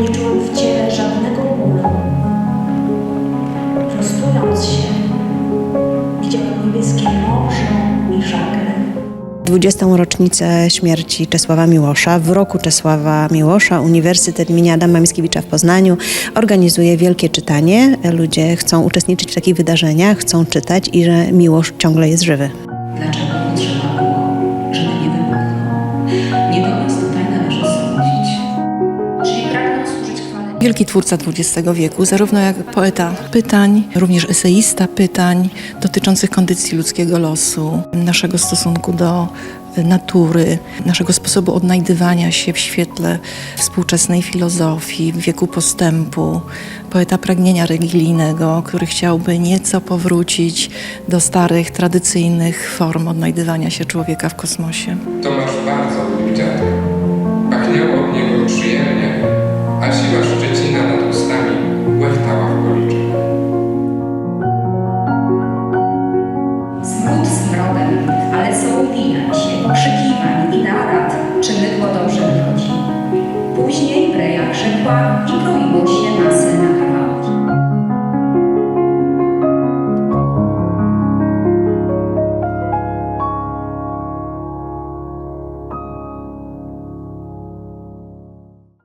nie czułem w ciele żadnego bólu. Prostując się, widziałem niebieskie morze i żagle. 20. rocznicę śmierci Czesława Miłosza. W roku Czesława Miłosza Uniwersytet imienia Adama Mickiewicza w Poznaniu organizuje wielkie czytanie. Ludzie chcą uczestniczyć w takich wydarzeniach, chcą czytać i że Miłosz ciągle jest żywy. Dlaczego? Wielki twórca XX wieku, zarówno jak poeta pytań, również eseista pytań dotyczących kondycji ludzkiego losu, naszego stosunku do natury, naszego sposobu odnajdywania się w świetle współczesnej filozofii, w wieku postępu, poeta pragnienia religijnego, który chciałby nieco powrócić do starych, tradycyjnych form odnajdywania się człowieka w kosmosie. Tomasz bardzo Zwrót zwrotem, ale są uwijań się, pokrzykiwań i narad, czy mydło dobrze wychodzi. Później Breja krzykła i kroiło się,